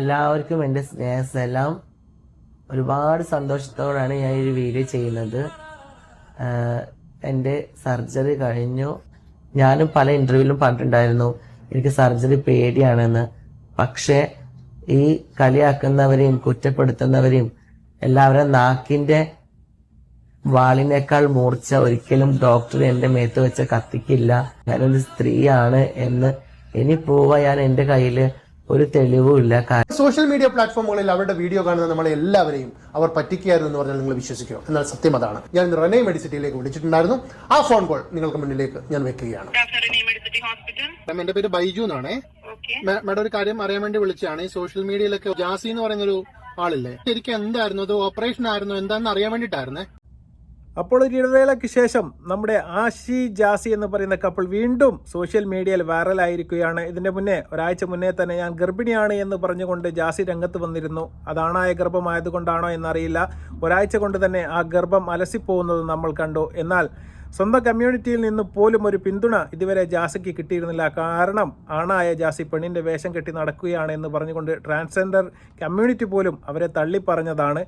എല്ലാവർക്കും എന്റെ സ്നേഹസെല്ലാം ഒരുപാട് സന്തോഷത്തോടാണ് ഞാൻ ഈ വീഡിയോ ചെയ്യുന്നത്. എന്റെ സർജറി കഴിഞ്ഞു. ഞാനും പല ഇന്റർവ്യൂവിലും പറഞ്ഞിട്ടുണ്ടായിരുന്നു എനിക്ക് സർജറി പേടിയാണെന്ന്. പക്ഷേ ഈ കളിയാക്കുന്നവരെയും കുറ്റപ്പെടുത്തുന്നവരെയും എല്ലാവരും നാക്കിന്റെ വാളിനേക്കാൾ മൂർച്ച ഒരിക്കലും ഡോക്ടർ എന്റെ മേത്ത് വെച്ച് കത്തിക്കില്ല. ഞാനൊരു സ്ത്രീയാണ് എന്ന് ഇനി പോവാ ഞാൻ എന്റെ കയ്യിൽ ഒരു തെളിവുമില്ല. കാരണം സോഷ്യൽ മീഡിയ പ്ലാറ്റ്ഫോമുകളിൽ അവരുടെ വീഡിയോ കാണുന്ന നമ്മളെ എല്ലാവരെയും അവർ പറ്റിക്കായിരുന്നു എന്ന് പറഞ്ഞാൽ നിങ്ങൾ വിശ്വസിക്കുക എന്നാൽ സത്യം അതാണ്. ഞാൻ ഇന്ന് റെനൈ മെഡിസിറ്റിയിലേക്ക് വിളിച്ചിട്ടുണ്ടായിരുന്നു. ആ ഫോൺ കോൾ നിങ്ങൾക്ക് മുന്നിലേക്ക് ഞാൻ വെക്കുകയാണ്. Doctor Renai Medicity hospital. Ma'am എന്റെ പേര് ബൈജു എന്നാണേ. ഓക്കെ. മാഡം ഒരു കാര്യം അറിയാൻ വേണ്ടി വിളിച്ചതാണ്. ഈ സോഷ്യൽ മീഡിയയിലൊക്കെ ജാസി എന്ന് പറയുന്നൊരു ആളില്ലേ? ശരിക്കും എന്തായിരുന്നു? അത് ഓപ്പറേഷൻ ആയിരുന്നു എന്താണെന്ന് അറിയാൻ വേണ്ടിയിട്ടായിരുന്നേ? അപ്പോൾ ഒരു ഇടവേളയ്ക്ക് ശേഷം നമ്മുടെ ആഷി ജാസി എന്ന് പറയുന്ന കപ്പിൾ വീണ്ടും സോഷ്യൽ മീഡിയയിൽ വൈറലായിരിക്കുകയാണ് ഇതിന്റെ മുന്നേ ഒരാഴ്ച മുന്നേ തന്നെ ഞാൻ ഗർഭിണിയാണ് എന്ന് പറഞ്ഞുകൊണ്ട് ജാസി രംഗത്ത് വന്നിരുന്നു. അതാണായ ഗർഭമായതുകൊണ്ടാണോ എന്നറിയില്ല. ഒരാഴ്ച കൊണ്ട് തന്നെ ആ ഗർഭം അലസിപ്പോകുന്നത് നമ്മൾ കണ്ടു. എന്നാൽ സ്വന്തം കമ്മ്യൂണിറ്റിയിൽ നിന്ന് പോലും ഒരു പിന്തുണ ഇതുവരെ ജാസിക്ക് കിട്ടിയിരുന്നില്ല. കാരണം ആണായ ജാസി പെണ്ണിന്റെ വേഷം കെട്ടി നടക്കുകയാണ് എന്ന് പറഞ്ഞുകൊണ്ട് ട്രാൻസ്ജെൻഡർ കമ്മ്യൂണിറ്റി പോലും അവരെ തള്ളിപ്പറഞ്ഞതാണ്.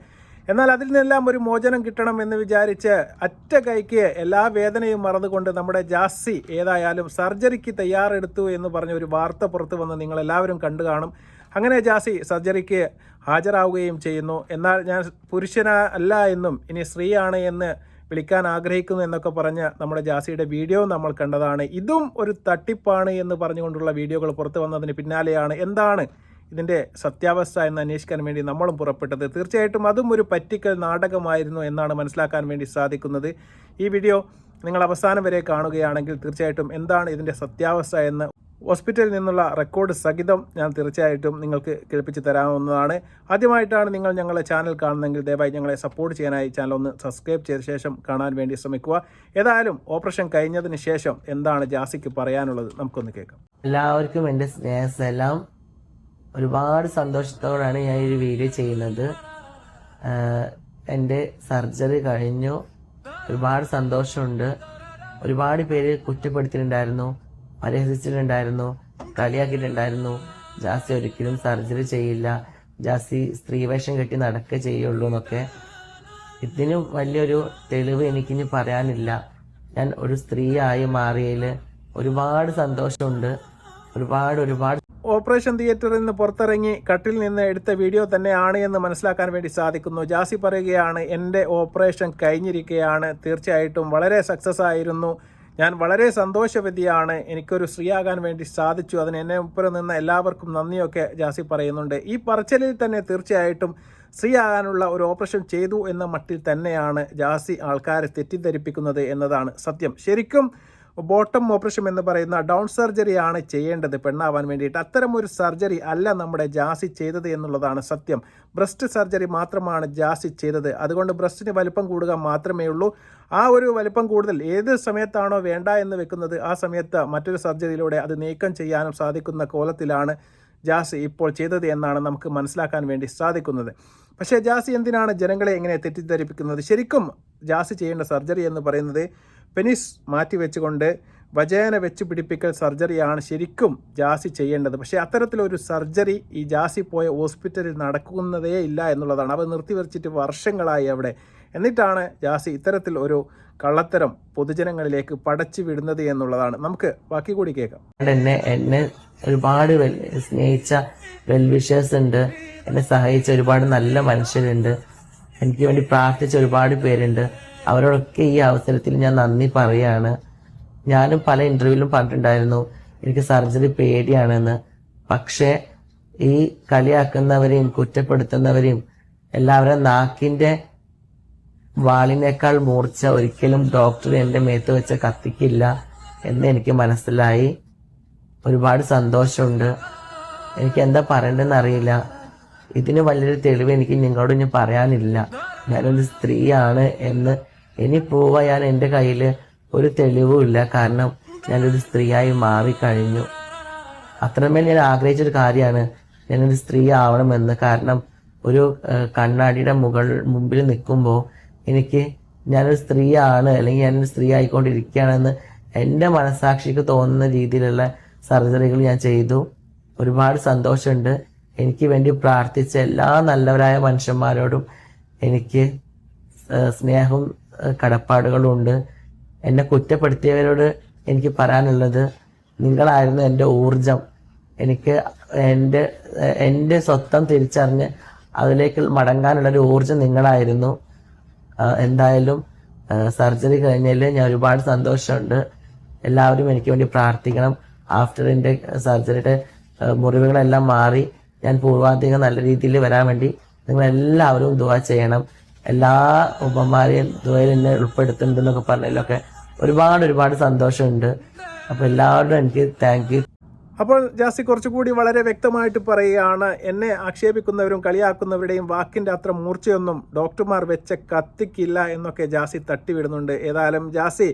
എന്നാൽ അതിൽ നിന്നെല്ലാം ഒരു മോചനം കിട്ടണം എന്ന് വിചാരിച്ച് അറ്റ കൈക്ക് എല്ലാ വേദനയും മറന്നുകൊണ്ട് നമ്മുടെ ജാസ്സി ഏതായാലും സർജറിക്ക് തയ്യാറെടുത്തു എന്ന് പറഞ്ഞ ഒരു വാർത്ത പുറത്തു വന്ന് നിങ്ങൾ എല്ലാവരും കണ്ടു കാണും. അങ്ങനെ ജാസി സർജറിക്ക് ഹാജരാവുകയും ചെയ്യുന്നു. എന്നാൽ ഞാൻ പുരുഷന അല്ല എന്നും ഇനി സ്ത്രീയാണ് എന്ന് വിളിക്കാൻ ആഗ്രഹിക്കുന്നു എന്നൊക്കെ പറഞ്ഞ് നമ്മുടെ ജാസിയുടെ വീഡിയോ നമ്മൾ കണ്ടതാണ്. ഇതും ഒരു തട്ടിപ്പാണ് എന്ന് പറഞ്ഞുകൊണ്ടുള്ള വീഡിയോകൾ പുറത്തു വന്നതിന് പിന്നാലെയാണ്. എന്താണ് ഇതിന്റെ സത്യാവസ്ഥ എന്ന് അന്വേഷിക്കാൻ വേണ്ടി നമ്മളും പുറപ്പെട്ടത്. തീർച്ചയായിട്ടും അതും ഒരു പറ്റിക്കൽ നാടകമായിരുന്നു എന്നാണ് മനസ്സിലാക്കാൻ വേണ്ടി സാധിക്കുന്നത്. ഈ വീഡിയോ നിങ്ങൾ അവസാനം വരെ കാണുകയാണെങ്കിൽ തീർച്ചയായിട്ടും എന്താണ് ഇതിന്റെ സത്യാവസ്ഥ എന്ന് ഹോസ്പിറ്റലിൽ നിന്നുള്ള റെക്കോർഡ് സഹിതം ഞാൻ തീർച്ചയായിട്ടും നിങ്ങൾക്ക് കേൾപ്പിച്ച് തരാവുന്നതാണ്. ആദ്യമായിട്ടാണ് നിങ്ങൾ ഞങ്ങളെ ചാനൽ കാണുന്നതെങ്കിൽ ദയവായി ഞങ്ങളെ സപ്പോർട്ട് ചെയ്യാനായി ചാനൽ ഒന്ന് സബ്സ്ക്രൈബ് ചെയ്ത ശേഷം കാണാൻ വേണ്ടി ശ്രമിക്കുക. ഏതായാലും ഓപ്പറേഷൻ കഴിഞ്ഞതിന് ശേഷം എന്താണ് ജാസിക്ക് പറയാനുള്ളത്? നമുക്കൊന്ന് കേൾക്കാം. എല്ലാവർക്കും എന്റെ സ്നേഹസലാം ഒരുപാട് സന്തോഷത്തോടാണ് ഞാൻ ഈ വീഡിയോ ചെയ്യുന്നത്. എന്റെ സർജറി കഴിഞ്ഞു. ഒരുപാട് സന്തോഷമുണ്ട്. ഒരുപാട് പേര് കുറ്റപ്പെടുത്തിയിട്ടുണ്ടായിരുന്നു പരിഹസിച്ചിട്ടുണ്ടായിരുന്നു കളിയാക്കിയിട്ടുണ്ടായിരുന്നു. ജാസി ഒരിക്കലും സർജറി ചെയ്യില്ല. ജാസി സ്ത്രീവേഷം കെട്ടി നടക്കുക ചെയ്യുള്ളൂ എന്നൊക്കെ. ഇതിന് വലിയൊരു തെളിവ് എനിക്കിനി പറയാനില്ല. ഞാൻ ഒരു സ്ത്രീയായി മാറിയതിൽ ഒരുപാട് സന്തോഷമുണ്ട്. ഒരുപാട് ഒരുപാട് ഓപ്പറേഷൻ തിയേറ്ററിൽ നിന്ന് പുറത്തിറങ്ങി കട്ടിൽ നിന്ന് എടുത്ത വീഡിയോ തന്നെയാണ് എന്ന് മനസ്സിലാക്കാൻ വേണ്ടി സാധിക്കുന്നു. ജാസി പറയുകയാണ് എന്റെ ഓപ്പറേഷൻ കഴിഞ്ഞിരിക്കുകയാണ് തീർച്ചയായിട്ടും വളരെ സക്സസ് ആയിരുന്നു. ഞാൻ വളരെ സന്തോഷവതിയാണ്. എനിക്കൊരു സ്ത്രീയാകാൻ വേണ്ടി സാധിച്ചു. അതിന് എന്നെ ഒപ്പം നിന്ന എല്ലാവർക്കും നന്ദിയൊക്കെ ജാസി പറയുന്നുണ്ട്. ഈ പറച്ചിലിൽ തന്നെ തീർച്ചയായിട്ടും സ്ത്രീ ആകാനുള്ള ഒരു ഓപ്പറേഷൻ ചെയ്തു എന്ന മട്ടിൽ തന്നെയാണ് ജാസി ആൾക്കാരെ തെറ്റിദ്ധരിപ്പിക്കുന്നത് എന്നതാണ് സത്യം. ശരിക്കും ബോട്ടം ഓപ്പറേഷൻ എന്ന് പറയുന്ന ഡൗൺ സർജറിയാണ് ചെയ്യേണ്ടത്. പെണ്ണാവാൻ വേണ്ടിയിട്ട് അത്തരം ഒരു സർജറി അല്ല നമ്മുടെ ജാസി ചെയ്തത് എന്നുള്ളതാണ് സത്യം. ബ്രസ്റ്റ് സർജറി മാത്രമാണ് ജാസി ചെയ്തത്. അതുകൊണ്ട് ബ്രസ്റ്റിന് വലിപ്പം കൂടുക മാത്രമേ ഉള്ളൂ. ആ ഒരു വലിപ്പം കൂടുതൽ ഏത് സമയത്താണോ വേണ്ട എന്ന് വെക്കുന്നത് ആ സമയത്ത് മറ്റൊരു സർജറിയിലൂടെ അത് നീക്കം ചെയ്യാനും സാധിക്കുന്ന കോലത്തിലാണ് ജാസി ഇപ്പോൾ ചെയ്തത് എന്നാണ് നമുക്ക് മനസ്സിലാക്കാൻ വേണ്ടി സാധിക്കുന്നത്. പക്ഷേ ജാസി എന്തിനാണ് ജനങ്ങളെ എങ്ങനെ തെറ്റിദ്ധരിപ്പിക്കുന്നത്? ശരിക്കും ജാസി ചെയ്യേണ്ട സർജറി എന്ന് പറയുന്നത് പെനിസ് മാറ്റി വെച്ചുകൊണ്ട് വജേന വെച്ച് പിടിപ്പിക്കൽ സർജറിയാണ് ശരിക്കും ജാസി ചെയ്യേണ്ടത്. പക്ഷേ അത്തരത്തിലൊരു സർജറി ഈ ജാസി പോയ ഹോസ്പിറ്റലിൽ നടക്കുന്നതേ ഇല്ല എന്നുള്ളതാണ്. അവ നിർത്തിവെച്ചിട്ട് വർഷങ്ങളായി അവിടെ. എന്നിട്ടാണ് ജാസി ഇത്തരത്തിൽ ഒരു കള്ളത്തരം പൊതുജനങ്ങളിലേക്ക് പടച്ചു വിടുന്നത് എന്നുള്ളതാണ്. നമുക്ക് ബാക്കി കൂടി കേൾക്കാം. എന്നെ എന്നെ ഒരുപാട് സ്നേഹിച്ച വെൽവിഷേഴ്സ് ഉണ്ട്. എന്നെ സഹായിച്ച ഒരുപാട് നല്ല മനുഷ്യരുണ്ട്. എനിക്ക് വേണ്ടി പ്രാർത്ഥിച്ച ഒരുപാട് പേരുണ്ട്. അവരോടൊക്കെ ഈ അവസരത്തിൽ ഞാൻ നന്ദി പറയാണ്. ഞാനും പല ഇന്റർവ്യൂവിലും പറഞ്ഞിട്ടുണ്ടായിരുന്നു. എനിക്ക് സർജറി പേടിയാണെന്ന്. പക്ഷേ ഈ കളിയാക്കുന്നവരെയും കുറ്റപ്പെടുത്തുന്നവരെയും എല്ലാവരും നാക്കിന്റെ വാളിനേക്കാൾ മൂർച്ച ഒരിക്കലും ഡോക്ടർ എന്റെ മേത്ത് വെച്ച് കത്തിക്കില്ല എന്ന് എനിക്ക് മനസ്സിലായി. ഒരുപാട് സന്തോഷമുണ്ട്. എനിക്ക് എന്താ പറയേണ്ടതെന്ന് അറിയില്ല. ഇതിന് വലിയൊരു തെളിവ് എനിക്ക് നിങ്ങളോട് ഇനി പറയാനില്ല. ഞാനൊരു സ്ത്രീയാണ് എന്ന് ഇനി പോവാൻ എന്റെ കയ്യിൽ ഒരു തെളിവുമില്ല. കാരണം ഞാനൊരു സ്ത്രീയായി മാറിക്കഴിഞ്ഞു. അത്രമേൽ ഞാൻ ആഗ്രഹിച്ചൊരു കാര്യമാണ് ഞാനൊരു സ്ത്രീ ആവണമെന്ന്. കാരണം ഒരു കണ്ണാടിയുടെ മുകൾ മുമ്പിൽ നിൽക്കുമ്പോൾ എനിക്ക് ഞാനൊരു സ്ത്രീയാണ് അല്ലെങ്കിൽ ഞാനൊരു സ്ത്രീ ആയിക്കൊണ്ടിരിക്കുകയാണെന്ന് എന്റെ മനസാക്ഷിക്ക് തോന്നുന്ന രീതിയിലുള്ള സർജറികൾ ഞാൻ ചെയ്തു. ഒരുപാട് സന്തോഷമുണ്ട്. എനിക്ക് വേണ്ടി പ്രാർത്ഥിച്ച എല്ലാ നല്ലവരായ മനുഷ്യന്മാരോടും എനിക്ക് സ്നേഹവും ഏഹ് കടപ്പാടുകളും ഉണ്ട് എന്നെ കുറ്റപ്പെടുത്തിയവരോട് എനിക്ക് പറയാനുള്ളത് നിങ്ങളായിരുന്നു എന്റെ ഊർജം എനിക്ക് എന്റെ എന്റെ സ്വത്തം തിരിച്ചറിഞ്ഞ് അതിലേക്ക് മടങ്ങാനുള്ളൊരു ഊർജം നിങ്ങളായിരുന്നു. എന്തായാലും സർജറി കഴിഞ്ഞതിൽ ഞാൻ ഒരുപാട് സന്തോഷമുണ്ട്. എല്ലാവരും എനിക്ക് വേണ്ടി പ്രാർത്ഥിക്കണം. ആഫ്റ്റർ എന്റെ സർജറിയുടെ മുറിവുകളെല്ലാം മാറി ഞാൻ പൂർവാധികം നല്ല രീതിയിൽ വരാൻ വേണ്ടി നിങ്ങളെല്ലാവരും ദുവാ ചെയ്യണം. എല്ലാ ഉപമാരെയും ദുവയിൽ എന്നെ ഉൾപ്പെടുത്തുന്നുണ്ടെന്നൊക്കെ പറഞ്ഞതിലൊക്കെ ഒരുപാട് ഒരുപാട് സന്തോഷമുണ്ട്. അപ്പോൾ എല്ലാവരും എനിക്ക് താങ്ക് യു അപ്പോൾ ജാസി കുറച്ചുകൂടി വളരെ വ്യക്തമായിട്ട് പറയുകയാണ്. എന്നെ ആക്ഷേപിക്കുന്നവരും കളിയാക്കുന്നവരുടെയും വാക്കിന്റെ അത്ര മൂർച്ചയൊന്നും ഡോക്ടർമാർ വെച്ച കത്തിക്കില്ല എന്നൊക്കെ ജാസി തട്ടിവിടുന്നുണ്ട്. ഏതായാലും ജാസി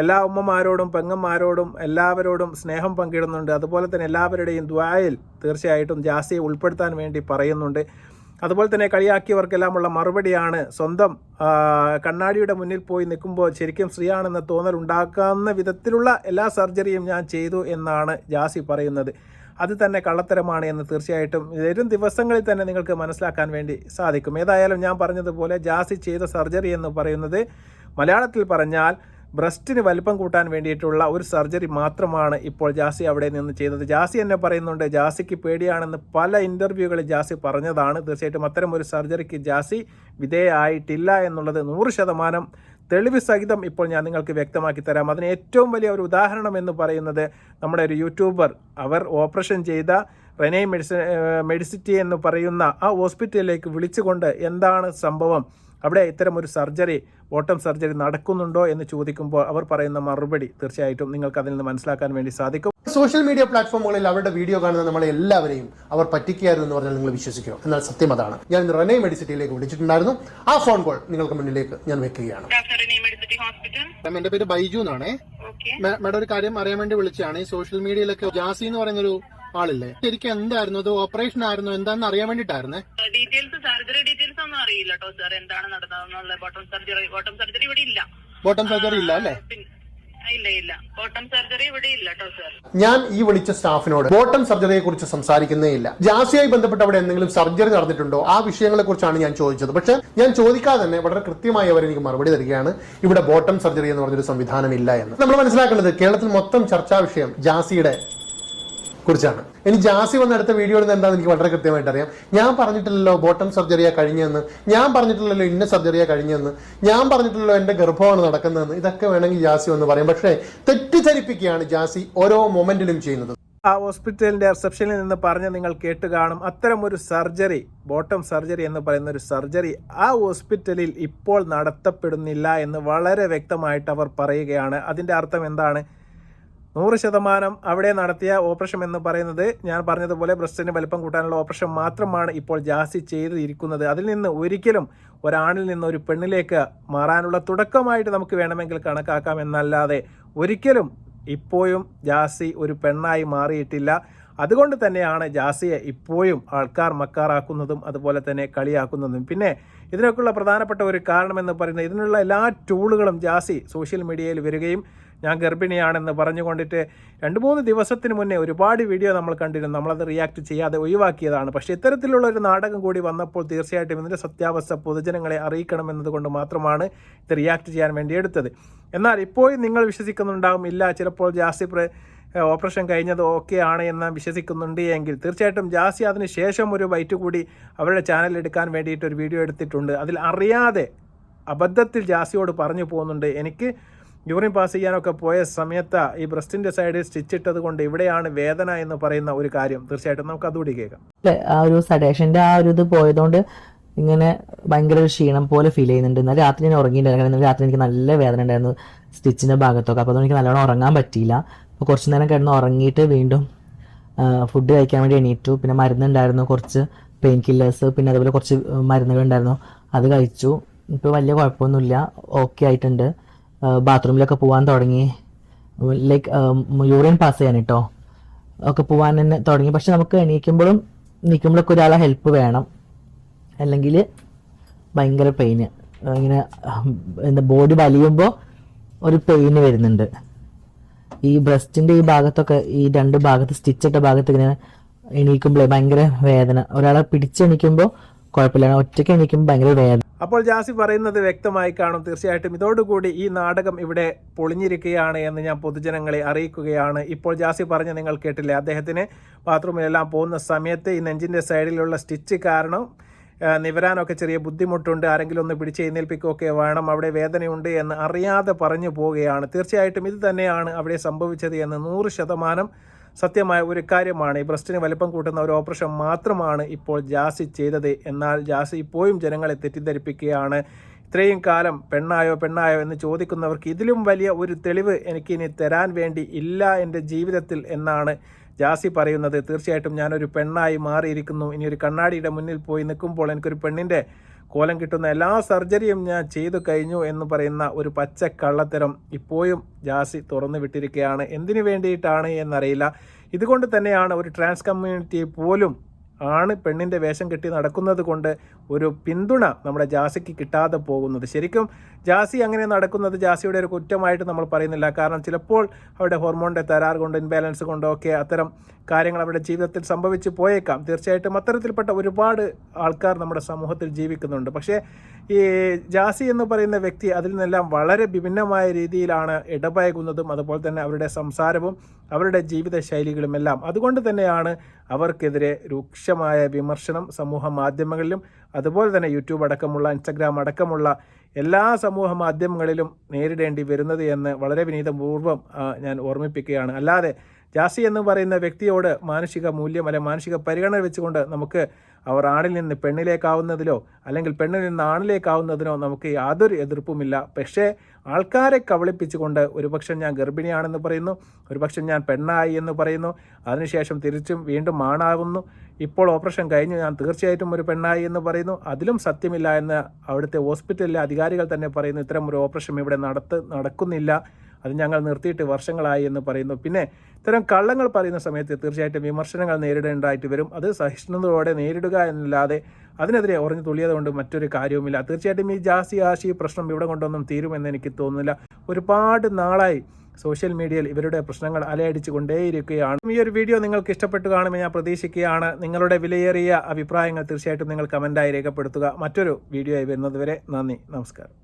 എല്ലാ ഉമ്മമാരോടും പെങ്ങന്മാരോടും എല്ലാവരോടും സ്നേഹം പങ്കിടുന്നുണ്ട്. അതുപോലെ തന്നെ എല്ലാവരുടെയും ദ്വായിൽ തീർച്ചയായിട്ടും ജാസിയെ ഉൾപ്പെടുത്താൻ വേണ്ടി പറയുന്നുണ്ട്. അതുപോലെ തന്നെ കളിയാക്കിയവർക്കെല്ലാമുള്ള മറുപടിയാണ് സ്വന്തം കണ്ണാടിയുടെ മുന്നിൽ പോയി നിൽക്കുമ്പോൾ ശരിക്കും സ്ത്രീയാണെന്ന തോന്നൽ ഉണ്ടാക്കാവുന്ന വിധത്തിലുള്ള എല്ലാ സർജറിയും ഞാൻ ചെയ്തു എന്നാണ് ജാസി പറയുന്നത്. അത് തന്നെ കള്ളത്തരമാണ് എന്ന് തീർച്ചയായിട്ടും വരും ദിവസങ്ങളിൽ തന്നെ നിങ്ങൾക്ക് മനസ്സിലാക്കാൻ വേണ്ടി സാധിക്കും. ഏതായാലും ഞാൻ പറഞ്ഞതുപോലെ ജാസി ചെയ്ത സർജറി എന്ന് പറയുന്നത് മലയാളത്തിൽ പറഞ്ഞാൽ ബ്രസ്റ്റിന് വലിപ്പം കൂട്ടാൻ വേണ്ടിയിട്ടുള്ള ഒരു സർജറി മാത്രമാണ് ഇപ്പോൾ ജാസി അവിടെ നിന്ന് ചെയ്തത്. ജാസി എന്നെ പറയുന്നുണ്ട് ജാസിക്ക് പേടിയാണെന്ന് പല ഇന്റർവ്യൂകളിൽ ജാസി പറഞ്ഞതാണ്. തീർച്ചയായിട്ടും അത്തരം ഒരു സർജറിക്ക് ജാസി വിധേയമായിട്ടില്ല എന്നുള്ളത് നൂറ് ശതമാനം തെളിവ് സഹിതം ഇപ്പോൾ ഞാൻ നിങ്ങൾക്ക് വ്യക്തമാക്കി തരാം. അതിന് ഏറ്റവും വലിയ ഒരു ഉദാഹരണം എന്ന് പറയുന്നത് നമ്മുടെ ഒരു യൂട്യൂബർ. അവർ ഓപ്പറേഷൻ ചെയ്ത റെനെ മെഡിസി മെഡിസിറ്റി എന്ന് പറയുന്ന ആ ഹോസ്പിറ്റലിലേക്ക് വിളിച്ചുകൊണ്ട് എന്താണ് സംഭവം? അവിടെ ഇത്തരം ഒരു സർജറി ബോട്ടം സർജറി നടക്കുന്നുണ്ടോ എന്ന് ചോദിക്കുമ്പോൾ അവർ പറയുന്ന മറുപടി തീർച്ചയായിട്ടും നിങ്ങൾക്ക് അതിൽ നിന്ന് മനസ്സിലാക്കാൻ വേണ്ടി സാധിക്കും. സോഷ്യൽ മീഡിയ പ്ലാറ്റ്ഫോമുകളിൽ അവരുടെ വീഡിയോ കാണുന്ന നമ്മളെ എല്ലാവരെയും അവർ പറ്റിക്കുകയായിരുന്നു എന്ന് പറഞ്ഞാൽ നിങ്ങൾ വിശ്വസിക്കും എന്നാൽ സത്യം അതാണ്. ഞാൻ ഇന്ന് റെനേ മെഡിസിറ്റിയിലേക്ക് വിളിച്ചിട്ടുണ്ടായിരുന്നു. ആ ഫോൺ കോൾ നിങ്ങൾക്ക് മുന്നിലേക്ക് ഞാൻ വെക്കുകയാണ്. Doctor Medicity hospital. മാം എന്റെ പേര് ബൈജു എന്നാണ്. ഓക്കെ. മാഡം ഒരു കാര്യം അറിയാൻ വേണ്ടി വിളിച്ചതാണ്. ഈ സോഷ്യൽ മീഡിയയിലൊക്കെ ജാസി എന്ന് പറയുന്ന ഒരു ആളില്ലേ? ശരിക്കും എന്തായിരുന്നു? അത് ഓപ്പറേഷൻ ആയിരുന്നു? എന്താണെന്ന് അറിയാൻ വേണ്ടിട്ടായിരുന്നേ ഡീറ്റെയിൽസ് സർജറി ഡീറ്റെയിൽസ് ഒന്നും അറിയില്ല കേട്ടോ സാർ എന്താണ് നടന്നതെന്നുള്ള ബോട്ടം സർജറി ബോട്ടം സർജറി ഇവിടെ ഇല്ല. ബോട്ടം സർജറി ഇല്ല അല്ലേ? പിന്നെ ഇല്ല ഇല്ല. ബോട്ടം സർജറി ഇവിടെ ഇല്ല കേട്ടോ സാർ ഞാൻ ഈ വിളിച്ച സ്റ്റാഫിനോട് ബോട്ടം സർജറിയെ കുറിച്ച് സംസാരിക്കുന്നേ ഇല്ല. ജാസിയായി ബന്ധപ്പെട്ട് അവിടെ എന്തെങ്കിലും സർജറി നടന്നിട്ടുണ്ടോ? ആ വിഷയങ്ങളെ കുറിച്ചാണ് ഞാൻ ചോദിച്ചത്. പക്ഷെ ഞാൻ ചോദിക്കാതെ തന്നെ വളരെ കൃത്യമായി അവർ എനിക്ക് മറുപടി തരികയാണ്. ഇവിടെ ബോട്ടം സർജറി എന്ന് പറഞ്ഞൊരു സംവിധാനം ഇല്ല എന്ന്. നമ്മൾ മനസ്സിലാക്കേണ്ടത് കേരളത്തിൽ മൊത്തം ചർച്ചാ വിഷയം ജാസിയുടെ കുറിച്ചാണ്. ഇനി ജാസി വന്ന അടുത്ത വീഡിയോ നിന്ന് എന്താണെന്ന് എനിക്ക് വളരെ കൃത്യമായിട്ട് അറിയാം. ഞാൻ പറഞ്ഞിട്ടില്ലല്ലോ ബോട്ടം സർജറിയാ കഴിഞ്ഞെന്ന് ഞാൻ പറഞ്ഞിട്ടില്ലല്ലോ ഇന്ന സർജറിയാ കഴിഞ്ഞെന്ന് ഞാൻ പറഞ്ഞിട്ടില്ലല്ലോ എന്റെ ഗർഭമാണ് നടക്കുന്നതെന്ന്. ഇതൊക്കെ വേണമെങ്കിൽ ജാസി ഒന്ന് പറയും. പക്ഷേ തെറ്റിദ്ധരിപ്പിക്കുകയാണ് ജാസി ഓരോ മൊമെന്റിലും ചെയ്യുന്നത്. ആ ഹോസ്പിറ്റലിന്റെ റിസപ്ഷനിൽ നിന്ന് പറഞ്ഞ് നിങ്ങൾ കേട്ട് കാണും അത്തരം ഒരു സർജറി ബോട്ടം സർജറി എന്ന് പറയുന്ന ഒരു സർജറി ആ ഹോസ്പിറ്റലിൽ ഇപ്പോൾ നടത്തപ്പെടുന്നില്ല എന്ന് വളരെ വ്യക്തമായിട്ട് അവർ പറയുകയാണ്. അതിന്റെ അർത്ഥം എന്താണ്? നൂറ് ശതമാനം അവിടെ നടത്തിയ ഓപ്പറേഷൻ എന്ന് പറയുന്നത് ഞാൻ പറഞ്ഞതുപോലെ ബ്രസ്റ്റിന് വലിപ്പം കൂട്ടാനുള്ള ഓപ്പറേഷൻ മാത്രമാണ് ഇപ്പോൾ ജാസി ചെയ്തിരിക്കുന്നത്. അതിൽ നിന്ന് ഒരിക്കലും ഒരാണിൽ നിന്ന് ഒരു പെണ്ണിലേക്ക് മാറാനുള്ള തുടക്കമായിട്ട് നമുക്ക് വേണമെങ്കിൽ കണക്കാക്കാം എന്നല്ലാതെ ഒരിക്കലും ഇപ്പോഴും ജാസി ഒരു പെണ്ണായി മാറിയിട്ടില്ല. അതുകൊണ്ട് തന്നെയാണ് ജാസിയെ ഇപ്പോഴും ആൾക്കാർ മക്കാറാക്കുന്നതും അതുപോലെ തന്നെ കളിയാക്കുന്നതും. പിന്നെ ഇതിനൊക്കെയുള്ള പ്രധാനപ്പെട്ട ഒരു കാരണമെന്ന് പറയുന്നത് ഇതിനുള്ള എല്ലാ ടൂളുകളും ജാസി സോഷ്യൽ മീഡിയയിൽ വരികയും ഞാൻ ഗർഭിണിയാണെന്ന് പറഞ്ഞുകൊണ്ടിട്ട് രണ്ട് മൂന്ന് ദിവസത്തിന് മുന്നേ ഒരുപാട് വീഡിയോ നമ്മൾ കണ്ടിരുന്നു. നമ്മളത് റിയാക്ട് ചെയ്യാതെ ഒഴിവാക്കിയതാണ്. പക്ഷേ ഇത്തരത്തിലുള്ള ഒരു നാടകം കൂടി വന്നപ്പോൾ തീർച്ചയായിട്ടും ഇതിന്റെ സത്യാവസ്ഥ പൊതുജനങ്ങളെ അറിയിക്കണമെന്നതുകൊണ്ട് മാത്രമാണ് ഇത് റിയാക്ട് ചെയ്യാൻ വേണ്ടി എടുത്തത്. എന്നാൽ ഇപ്പോഴും നിങ്ങൾ വിശ്വസിക്കുന്നുണ്ടാവും ഇല്ല ചിലപ്പോൾ ജാസ്തി ഓപ്പറേഷൻ കഴിഞ്ഞത് ഓക്കെ ആണ് എന്ന് വിശ്വസിക്കുന്നുണ്ട് എങ്കിൽ തീർച്ചയായിട്ടും ജാസി അതിന് ശേഷം ഒരു ബൈറ്റ് കൂടി അവരുടെ ചാനൽ എടുക്കാൻ വേണ്ടിയിട്ട് ഒരു വീഡിയോ എടുത്തിട്ടുണ്ട്. അതിൽ അറിയാതെ അബദ്ധത്തിൽ ജാസിയോട് പറഞ്ഞു പോകുന്നുണ്ട്. എനിക്ക് യൂറിൻ പാസ് ചെയ്യാനൊക്കെ പോയ സമയത്ത് ഈ ബ്രസ്റ്റിന്റെ സൈഡിൽ സ്റ്റിച്ച് ഇട്ടത് കൊണ്ട് ഇവിടെയാണ് വേദന എന്ന് പറയുന്ന ഒരു കാര്യം. തീർച്ചയായിട്ടും നമുക്ക് അതുകൂടി കേൾക്കാം. ആ ഒരു സഡേഷന്റെ ആ ഒരു ഇത് പോയതുകൊണ്ട് ഇങ്ങനെ ഭയങ്കര ഒരു ക്ഷീണം പോലെ ഫീൽ ചെയ്യുന്നുണ്ട്. എന്നാൽ രാത്രി ഞാൻ ഉറങ്ങിയിട്ടുണ്ടായിരുന്നു രാത്രി എനിക്ക് നല്ല വേദന ഉണ്ടായിരുന്നു സ്റ്റിച്ചിന്റെ ഭാഗത്തൊക്കെ. അപ്പോൾ അതുകൊണ്ട് എനിക്ക് നല്ലോണം ഉറങ്ങാൻ പറ്റിയില്ല. അപ്പോൾ കുറച്ച് നേരം കിടന്ന് ഉറങ്ങിയിട്ട് വീണ്ടും ഫുഡ് കഴിക്കാൻ വേണ്ടി എണീറ്റു. പിന്നെ മരുന്നുണ്ടായിരുന്നു. കുറച്ച് പെയിൻ കില്ലേഴ്സ് പിന്നെ അതുപോലെ കുറച്ച് മരുന്നുകൾ ഉണ്ടായിരുന്നു. അത് കഴിച്ചു. ഇപ്പോൾ വലിയ കുഴപ്പമൊന്നുമില്ല. ഓക്കെ ആയിട്ടുണ്ട്. ബാത്റൂമിലൊക്കെ പോകാൻ തുടങ്ങി. ലൈക്ക് യൂറിൻ പാസ് ചെയ്യാൻ കേട്ടോ ഒക്കെ പോകാൻ തന്നെ തുടങ്ങി. പക്ഷെ നമുക്ക് എണീക്കുമ്പോഴും നിൽക്കുമ്പോഴൊക്കെ ഒരാളെ ഹെൽപ്പ് വേണം. അല്ലെങ്കിൽ ഭയങ്കര പെയിന് ഇങ്ങനെ എന്താ ബോഡി വലിയുമ്പോൾ ഒരു പെയിന് വരുന്നുണ്ട്. ഈ ബ്രസ്റ്റിന്റെ ഈ ഭാഗത്തൊക്കെ ഈ രണ്ട് ഭാഗത്ത് സ്റ്റിച്ചിട്ട ഭാഗത്ത് ഇങ്ങനെ എണീക്കുമ്പോഴേ ഭയങ്കര വേദന. ഒരാളെ പിടിച്ചെണീക്കുമ്പോൾ കുഴപ്പമില്ല. ഒറ്റയ്ക്ക് എനിക്കും ഭയങ്കര വേദന. അപ്പോൾ ജാസി പറയുന്നത് വ്യക്തമായി കാണും. തീർച്ചയായിട്ടും ഇതോടുകൂടി ഈ നാടകം ഇവിടെ പൊളിഞ്ഞിരിക്കുകയാണ് എന്ന് ഞാൻ പൊതുജനങ്ങളെ അറിയിക്കുകയാണ്. ഇപ്പോൾ ജാസി പറഞ്ഞ് നിങ്ങൾ കേട്ടില്ലേ? അദ്ദേഹത്തിന് ബാത്റൂമിലെല്ലാം പോകുന്ന സമയത്ത് ഈ നെഞ്ചിന്റെ സൈഡിലുള്ള സ്റ്റിച്ച് കാരണം നിവരാനൊക്കെ ചെറിയ ബുദ്ധിമുട്ടുണ്ട്. ആരെങ്കിലും ഒന്ന് പിടിച്ച് എഴുന്നേൽപ്പിക്കുകയൊക്കെ വേണം. അവിടെ വേദനയുണ്ട് എന്ന് അറിയാതെ പറഞ്ഞു പോവുകയാണ്. തീർച്ചയായിട്ടും ഇത് തന്നെയാണ് അവിടെ സംഭവിച്ചത് എന്ന് നൂറ് ശതമാനം സത്യമായ ഒരു കാര്യമാണ്. ഈ ബ്രസ്റ്റിന് വലിപ്പം കൂട്ടുന്ന ഒരു ഓപ്പറേഷൻ മാത്രമാണ് ഇപ്പോൾ ജാസി ചെയ്തത്. എന്നാൽ ജാസി ഇപ്പോഴും ജനങ്ങളെ തെറ്റിദ്ധരിപ്പിക്കുകയാണ്. ഇത്രയും കാലം പെണ്ണായോ പെണ്ണായോ എന്ന് ചോദിക്കുന്നവർക്ക് ഇതിലും വലിയ ഒരു തെളിവ് എനിക്കിനി തരാൻ വേണ്ടി ഇല്ല എന്റെ ജീവിതത്തിൽ എന്നാണ് ജാസി പറയുന്നത്. തീർച്ചയായിട്ടും ഞാനൊരു പെണ്ണായി മാറിയിരിക്കുന്നു. ഇനി ഒരു കണ്ണാടിയുടെ മുന്നിൽ പോയി നിൽക്കുമ്പോൾ എനിക്കൊരു പെണ്ണിന്റെ കോലം കിട്ടുന്ന എല്ലാ സർജറിയും ഞാൻ ചെയ്തു കഴിഞ്ഞു എന്ന് പറയുന്ന ഒരു പച്ച കള്ളത്തരം ഇപ്പോഴും ജാസി തുറന്നു വിട്ടിരിക്കുകയാണ്. എന്തിനു വേണ്ടിയിട്ടാണ് എന്നറിയില്ല. ഇതുകൊണ്ട് തന്നെയാണ് ഒരു ട്രാൻസ് കമ്മ്യൂണിറ്റി പോലും ആണ് പെണ്ണിന്റെ വേഷം കെട്ടി നടക്കുന്നത് കൊണ്ട് ഒരു പിന്തുണ നമ്മുടെ ജാസിക്ക് കിട്ടാതെ പോകുന്നത്. ശരിക്കും ജാസി അങ്ങനെ നടക്കുന്നത് ജാസിയുടെ ഒരു കുറ്റമായിട്ട് നമ്മൾ പറയുന്നില്ല. കാരണം ചിലപ്പോൾ അവരുടെ ഹോർമോണിന്റെ തരാർ കൊണ്ട് ഇൻബാലൻസ് കൊണ്ടോ ഒക്കെ അത്തരം കാര്യങ്ങൾ അവരുടെ ജീവിതത്തിൽ സംഭവിച്ചു പോയേക്കാം. തീർച്ചയായിട്ടും അത്തരത്തിൽപ്പെട്ട ഒരുപാട് ആൾക്കാർ നമ്മുടെ സമൂഹത്തിൽ ജീവിക്കുന്നുണ്ട്. പക്ഷേ ഈ ജാസി എന്ന് പറയുന്ന വ്യക്തി അതിൽ നിന്നെല്ലാം വളരെ വിഭിന്നമായ രീതിയിലാണ് ഇടപഴകുന്നതും അതുപോലെ തന്നെ അവരുടെ സംസാരവും അവരുടെ ജീവിത ശൈലികളും എല്ലാം. അതുകൊണ്ട് തന്നെയാണ് അവർക്കെതിരെ രൂക്ഷമായ വിമർശനം സമൂഹ മാധ്യമങ്ങളിലും അതുപോലെ തന്നെ യൂട്യൂബ് അടക്കമുള്ള ഇൻസ്റ്റഗ്രാം അടക്കമുള്ള എല്ലാ സമൂഹ മാധ്യമങ്ങളിലും നേരിടേണ്ടി വരുന്നത് എന്ന് വളരെ വിനീതപൂർവം ഞാൻ ഓർമ്മിപ്പിക്കുകയാണ്. അല്ലാതെ ജാസി എന്ന് പറയുന്ന വ്യക്തിയോട് മാനുഷിക മൂല്യം അല്ലെ മാനുഷിക പരിഗണന വെച്ചുകൊണ്ട് നമുക്ക് അവർ ആണിൽ നിന്ന് പെണ്ണിലേക്കാവുന്നതിലോ അല്ലെങ്കിൽ പെണ്ണിൽ നിന്ന് ആണിലേക്കാവുന്നതിനോ നമുക്ക് യാതൊരു എതിർപ്പുമില്ല. പക്ഷേ ആൾക്കാരെ കബളിപ്പിച്ചുകൊണ്ട് ഒരുപക്ഷെ ഞാൻ ഗർഭിണിയാണെന്ന് പറയുന്നു ഒരുപക്ഷെ ഞാൻ പെണ്ണായി എന്ന് പറയുന്നു. അതിനുശേഷം തിരിച്ചും വീണ്ടും ആണാകുന്നു. ഇപ്പോൾ ഓപ്പറേഷൻ കഴിഞ്ഞു ഞാൻ തീർച്ചയായിട്ടും ഒരു പെണ്ണായി എന്ന് പറയുന്നു. അതിലും സത്യമില്ല എന്ന് അവിടുത്തെ ഹോസ്പിറ്റലിലെ അധികാരികൾ തന്നെ പറയുന്നു ഇത്തരം ഒരു ഓപ്പറേഷൻ ഇവിടെ നടത്ത് നടക്കുന്നില്ല. അത് ഞങ്ങൾ നിർത്തിയിട്ട് വർഷങ്ങളായി എന്ന് പറയുന്നു. പിന്നെ ഇത്തരം കള്ളങ്ങൾ പറയുന്ന സമയത്ത് തീർച്ചയായിട്ടും വിമർശനങ്ങൾ നേരിടേണ്ടതായിട്ട് വരും. അത് സഹിഷ്ണുതയോടെ നേരിടുക എന്നല്ലാതെ അതിനെതിരെ ഉറഞ്ഞു തുള്ളിയത് കൊണ്ട് മറ്റൊരു കാര്യവുമില്ല. തീർച്ചയായിട്ടും ഈ ജാസി ആശി പ്രശ്നം ഇവിടെ കൊണ്ടൊന്നും തീരുമെന്ന് എനിക്ക് തോന്നുന്നില്ല. ഒരുപാട് നാളായി സോഷ്യൽ മീഡിയയിൽ ഇവരുടെ പ്രശ്നങ്ങൾ അലയടിച്ചു കൊണ്ടേയിരിക്കുകയാണ് ഈ ഒരു വീഡിയോ നിങ്ങൾക്ക് ഇഷ്ടപ്പെട്ടു കാണുമെന്ന് ഞാൻ പ്രതീക്ഷിക്കുകയാണ്. നിങ്ങളുടെ വിലയേറിയ അഭിപ്രായങ്ങൾ തീർച്ചയായിട്ടും നിങ്ങൾ കമന്റായി രേഖപ്പെടുത്തുക. മറ്റൊരു വീഡിയോ ആയി വരുന്നതുവരെ നന്ദി. നമസ്കാരം.